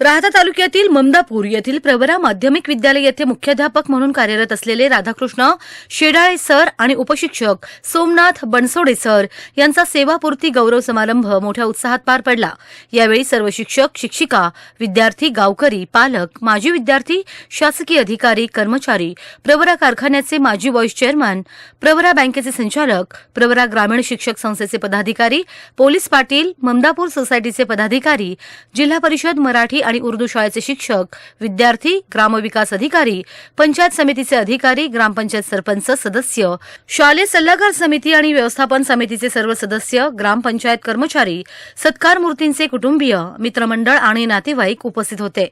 राहता तालुक्यातील ममदापूर येथील प्रवरा माध्यमिक विद्यालय येथे मुख्याध्यापक म्हणून कार्यरत असलेले राधाकृष्ण शेडाळे सर आणि उपशिक्षक सोमनाथ बनसोडे सर यांचा सेवापूर्ती गौरव समारंभ मोठ्या उत्साहात पार पडला. यावेळी सर्व शिक्षक शिक्षिका विद्यार्थी गावकरी पालक माजी विद्यार्थी शासकीय अधिकारी कर्मचारी प्रवरा कारखान्याचे माजी व्हाईस चेअरमन प्रवरा बँकेचे संचालक प्रवरा ग्रामीण शिक्षक संस्थेचे पदाधिकारी पोलीस पाटील ममदापूर सोसायटीचे पदाधिकारी जिल्हा परिषद मराठी आणि उर्दू शाळेचे शिक्षक विद्यार्थी ग्रामविकास अधिकारी पंचायत समितीचे अधिकारी ग्रामपंचायत सरपंच सदस्य शालेय सल्लागार समिती आणि व्यवस्थापन समितीचे सर्व सदस्य ग्रामपंचायत कर्मचारी सत्कार मूर्तींचे कुटुंबीय मित्रमंडळ आणि नातेवाईक उपस्थित होते.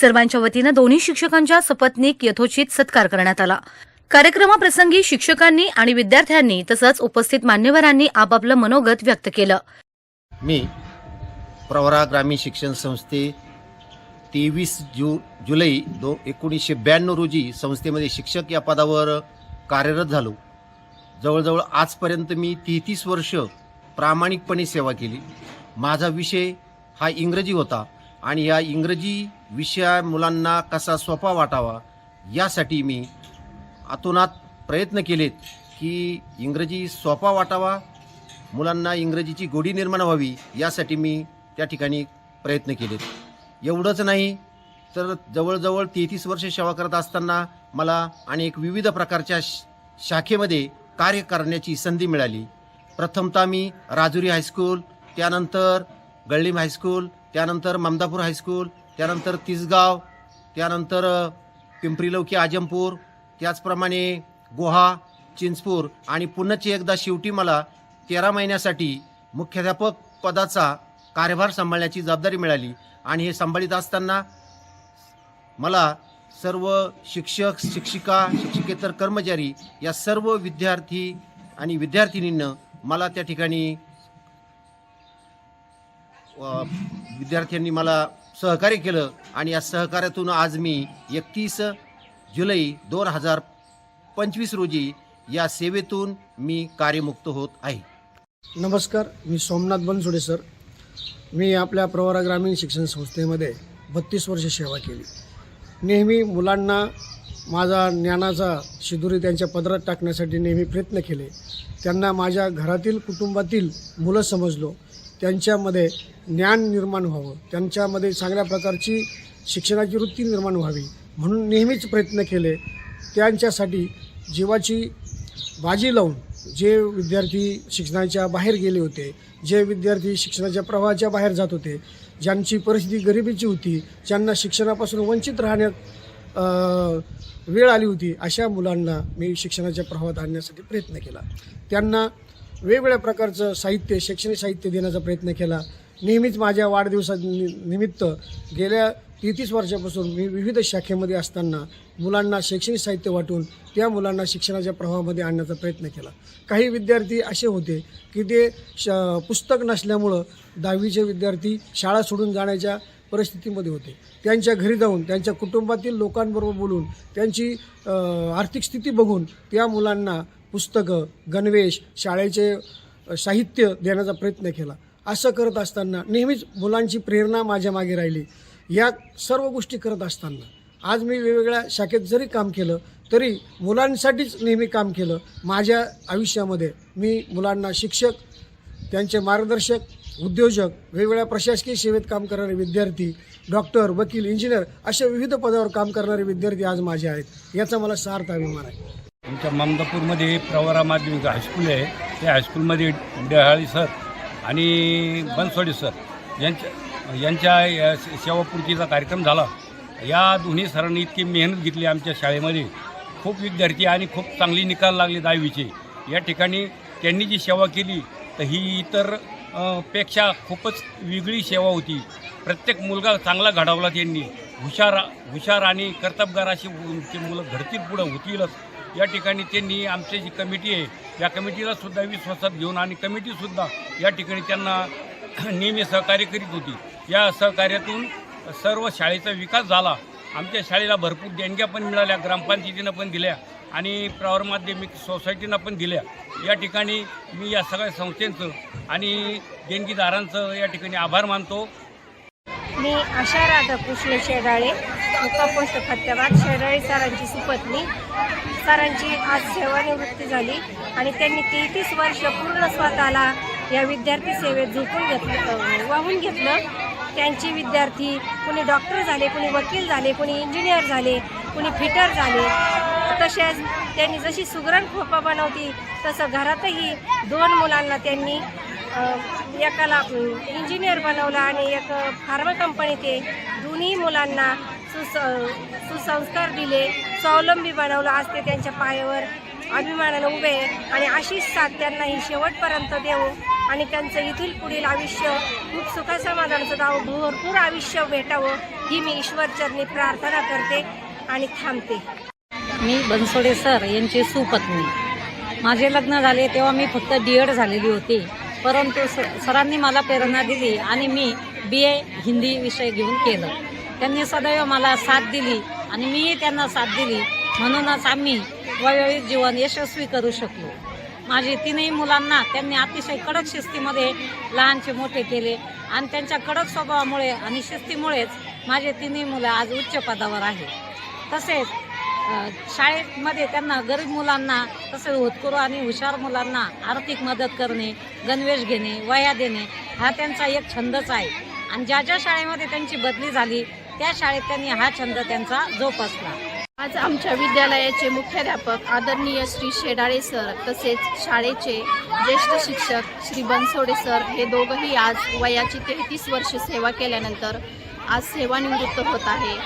सर्वांच्या वतीनं दोन्ही शिक्षकांच्या सपत्नीक यथोचित सत्कार करण्यात आला. कार्यक्रमाप्रसंगी शिक्षकांनी आणि विद्यार्थ्यांनी तसंच उपस्थित मान्यवरांनी आपापलं मनोगत व्यक्त केलं. मी प्रवरा ग्रामीण शिक्षण संस्थे तेवीस जू जुलै दो एकोणीसशे ब्याण्णव रोजी संस्थेमध्ये शिक्षक या पदावर कार्यरत झालो. जवळजवळ आजपर्यंत मी तेहतीस वर्ष प्रामाणिकपणे सेवा केली. माझा विषय हा इंग्रजी होता आणि या इंग्रजी विषया मुलांना कसा सोपा वाटावा यासाठी मी आतोनात प्रयत्न केलेत की इंग्रजी सोपा वाटावा मुलांना इंग्रजीची गोडी निर्माण व्हावी यासाठी मी त्या ठिकाणी प्रयत्न केलेत. एवढंच नाही. तर जवळजवळ तेहतीस वर्ष सेवा करत असताना मला अनेक विविध प्रकारच्या श- शाखेमध्ये कार्य करण्याची संधी मिळाली. प्रथमतः मी राजुरी हायस्कूल त्यानंतर गळलीम हायस्कूल त्यानंतर ममदापूर हायस्कूल त्यानंतर तिसगाव त्यानंतर पिंपरी लौकी आजमपूर त्याचप्रमाणे गोहा चिंचपूर आणि पुन्हाची एकदा शेवटी मला तेरा महिन्यासाठी मुख्याध्यापक पदाचा कार्यभार सांभाळण्याची जबाबदारी मिळाली. आणि हे सांभाळीत असताना मला सर्व शिक्षक शिक्षिका शिक्षिकेतर कर्मचारी या सर्व विद्यार्थी आणि विद्यार्थिनींनं मला त्या ठिकाणी विद्यार्थ्यांनी मला सहकार्य केलं आणि या सहकार्यातून आज मी एकतीस जुलै दोन हजार पंचवीस रोजी या सेवेतून मी कार्यमुक्त होत आहे. नमस्कार मी सोमनाथ बनसोडे सर. मी आपल्या प्रवरा ग्रामीण शिक्षण संस्थेमध्ये बत्तीस वर्ष सेवा केली. नेहमी मुलांना माझा ज्ञानाचा शिदुरी त्यांच्या पदरात टाकण्यासाठी नेहमी प्रयत्न केले. त्यांना माझ्या घरातील कुटुंबातील मुलं समजलो. त्यांच्यामध्ये ज्ञान निर्माण व्हावं. त्यांच्यामध्ये चांगल्या प्रकारची शिक्षणाची वृत्ती निर्माण व्हावी म्हणून नेहमीच प्रयत्न केले. त्यांच्यासाठी जीवाची बाजी लावून जे विद्यार्थी शिक्षणाच्या बाहेर गेले होते जे विद्यार्थी शिक्षणाच्या प्रवाहाच्या बाहेर जात होते ज्यांची परिस्थिती गरिबीची होती ज्यांना शिक्षणापासून वंचित राहण्यात वेळ आली होती अशा मुलांना मी शिक्षणाच्या प्रवाहात आणण्यासाठी प्रयत्न केला. त्यांना वेगवेगळ्या प्रकारचं साहित्य शैक्षणिक साहित्य देण्याचा प्रयत्न केला. नेहमीच माझ्या वाढदिवसा नि- निमित्त गेल्या तेहतीस वर्षापासून मी विविध शाखेमध्ये असताना मुलांना शैक्षणिक साहित्य वाटून त्या मुलांना शिक्षणाच्या प्रवाहामध्ये आणण्याचा प्रयत्न केला. काही विद्यार्थी असे होते की ते श पुस्तक नसल्यामुळं दहावीचे विद्यार्थी शाळा सोडून जाण्याच्या परिस्थितीमध्ये होते. त्यांच्या घरी जाऊन त्यांच्या कुटुंबातील लोकांबरोबर बोलून त्यांची आर्थिक स्थिती बघून त्या मुलांना पुस्तकं गणवेश शाळेचे साहित्य देण्याचा प्रयत्न केला. असं करत असताना नेहमीच मुलांची प्रेरणा माझ्या मागे राहिली. या सर्व गोष्टी करत असताना आज मी वेगवेगळ्या शाखेत जरी काम केलं तरी मुलांसाठीच नेहमी काम केलं. माझ्या आयुष्यामध्ये मी मुलांना शिक्षक त्यांचे मार्गदर्शक उद्योजक वेगवेगळ्या प्रशासकीय सेवेत काम करणारे विद्यार्थी डॉक्टर वकील इंजिनियर अशा विविध पदावर काम करणारे विद्यार्थी आज माझे आहेत. याचा मला सार्थ अभिमान आहे. आमच्या ममदापूरमध्ये प्रवरा माध्यमिक हायस्कूल आहे. त्या हायस्कूलमध्ये डहाळी सर आणि बनसोडे सर यांच्या यांच्या या सेवापूर्तीचा कार्यक्रम झाला. या दोन्ही सरांनी इतकी मेहनत घेतली आमच्या शाळेमध्ये. खूप विद्यार्थी आणि खूप चांगली निकाल लागले दहावीचे. या ठिकाणी त्यांनी जी सेवा केली तर ही इतरपेक्षा खूपच वेगळी सेवा होती. प्रत्येक मुलगा चांगला घडवला त्यांनी. हुशार हुशार आणि कर्तबगार अशी मुलं घडतील पुढं होतीलच. या ठिकाणी त्यांनी आमची जी कमिटी आहे या कमिटीला सुद्धा विश्वासात घेऊन आणि कमिटीसुद्धा या ठिकाणी त्यांना नेहमी सहकार्य करीत होती. या सहकार्यातून सर्व शाळेचा विकास झाला. आमच्या शाळेला भरपूर देणग्या पण मिळाल्या ग्रामपंचायतीनं पण दिल्या आणि प्रवर माध्यमिक सोसायटीनं पण दिल्या. या ठिकाणी मी या सगळ्या संस्थेचं आणि देणगीदारांचं या ठिकाणी आभार मानतो. मी आशा राधाकृष्ण शेराळे मुक्का पोस्ट फत्याबाद शेडाळे सरांची सुपत्नी. सरांची आज सेवानिवृत्ती झाली आणि त्यांनी तेहतीस वर्ष पूर्ण स्वतःला या विद्यार्थी सेवेत झोपून घेतलं वाहून घेतलं. त्यांचे विद्यार्थी कुणी डॉक्टर झाले कुणी वकील झाले कुणी इंजिनियर झाले कुणी फिटर झाले. तसेच त्यांनी जशी सुगरण खोपा बनवती तसं घरातही दोन मुलांना त्यांनी एकाला इंजिनियर बनवलं आणि एक फार्मा कंपनी ते दोन्ही मुलांना सुस सुसंस्कार दिले स्वावलंबी बनवलं. आज ते त्यांच्या पायावर अभिमानानं उभे आणि अशीच साथ त्यांना ही शेवटपर्यंत देऊ. आणि त्यांचं येथील पुढील आयुष्य खूप सुखसमाधानाचं जावं भरपूर आयुष्य भेटावं ही मी ईश्वरचरणी प्रार्थना करते आणि थांबते. मी बनसोडे सर यांची सुपत्नी. माझे लग्न झाले तेव्हा मी फक्त डी एड झालेली होती. परंतु सरांनी मला प्रेरणा दिली आणि मी बी ए हिंदी विषय घेऊन केलं. त्यांनी सदैव मला साथ दिली आणि मीही त्यांना साथ दिली. म्हणूनच आम्ही वैवाहिक जीवन यशस्वी करू शकलो. माझे तीनही मुलांना त्यांनी अतिशय कडक शिस्तीमध्ये लहानचे मोठे केले. आणि त्यांच्या कडक स्वभावामुळे आणि शिस्तीमुळेच माझे तिन्ही मुलं आज उच्च पदावर आहेत. तसेच शाळेमध्ये त्यांना गरीब मुलांना तसेच होतकरू आणि हुशार मुलांना आर्थिक मदत करणे गणवेश घेणे वया देणे हा त्यांचा एक छंदच आहे. आणि ज्या ज्या शाळेमध्ये त्यांची बदली झाली त्या शाळेत त्यांनी हा छंद त्यांचा जोपासला. आज आमच्या विद्यालयाचे मुख्याध्यापक आदरणीय श्री शेडाळे सर तसेच शाळेचे ज्येष्ठ शिक्षक श्री बनसोडे सर हे दोघंही आज वयाची तेहतीस वर्ष सेवा केल्यानंतर आज सेवानिवृत्त होत आहे.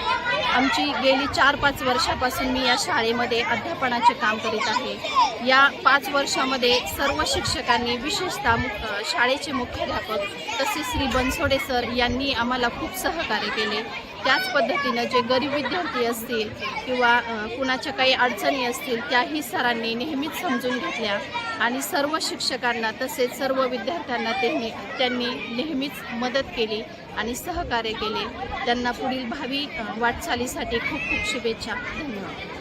आमची गेली चार पाच वर्षापासून मी या शाळेमध्ये अध्यापनाचे काम करीत आहे. या पाच वर्षामध्ये सर्व शिक्षकांनी विशेषतः मु- शाळेचे मुख्याध्यापक तसेच श्री बनसोडे सर यांनी आम्हाला खूप सहकार्य केले. त्याच पद्धतीनं जे गरीब विद्यार्थी असतील किंवा कुणाच्या काही अडचणी असतील त्याही सरांनी नेहमीच समजून घेतल्या. आणि सर्व शिक्षकांना तसेच सर्व विद्यार्थ्यांना त्यांनी त्यांनी नेहमीच मदत केली आणि सहकार्य केले. त्यांना पुढील भावी वाटचालीसाठी खूप खूप शुभेच्छा. धन्यवाद.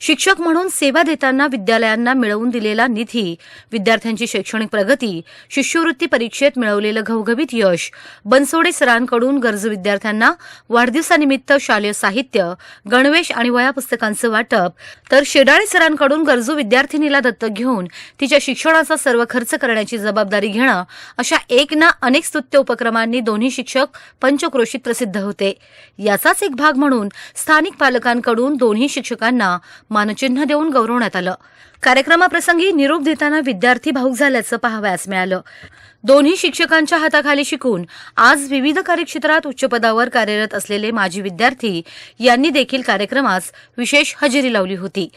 शिक्षक म्हणून सेवा देताना विद्यालयांना मिळवून दिलेला निधी विद्यार्थ्यांची शैक्षणिक प्रगती शिष्यवृत्ती परीक्षेत मिळवलेलं घवघवीत यश बनसोडे सरांकडून गरजू विद्यार्थ्यांना वाढदिवसानिमित्त शालेय साहित्य गणवेश आणि वया पुस्तकांचं वाटप तर शेडाळे सरांकडून गरजू विद्यार्थिनीला दत्तक घेऊन तिच्या शिक्षणाचा सर्व खर्च करण्याची जबाबदारी घेणं अशा एक ना अनेक स्तुत्य उपक्रमांनी दोन्ही शिक्षक पंचक्रोशीत प्रसिद्ध होते. याचाच एक भाग म्हणून स्थानिक पालकांकडून दोन्ही शिक्षकांना मानचिन्ह देऊन गौरवण्यात आलं. कार्यक्रमाप्रसंगी निरोप देताना विद्यार्थी भाऊक झाल्याचं पाहावयास मिळालं. दोन्ही शिक्षकांच्या हाताखाली शिकून आज विविध कार्यक्षेत्रात उच्चपदावर कार्यरत असलेले माजी विद्यार्थी यांनी देखील कार्यक्रमास विशेष हजेरी लावली होती.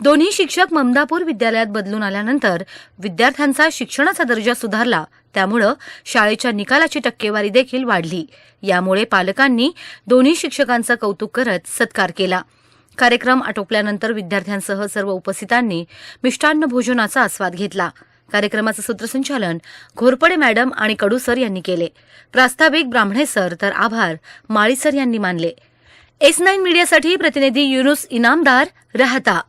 दोन्ही शिक्षक ममदापूर विद्यालयात बदलून आल्यानंतर विद्यार्थ्यांचा शिक्षणाचा दर्जा सुधारला. त्यामुळं शाळेच्या निकालाची टक्केवारी देखील वाढली. यामुळे पालकांनी दोन्ही शिक्षकांचं कौतुक करत सत्कार केला. कार्यक्रम आटोपल्यानंतर विद्यार्थ्यांसह सर्व उपस्थितांनी मिष्टान्न भोजनाचा आस्वाद घेतला. कार्यक्रमाचं सूत्रसंचालन घोरपडे मॅडम आणि कडू सर यांनी केले. प्रास्ताविक ब्राह्मणे सर तर आभार माळी सर यांनी मानले. एस नाईन मीडियासाठी प्रतिनिधी युनुस इनामदार राहता.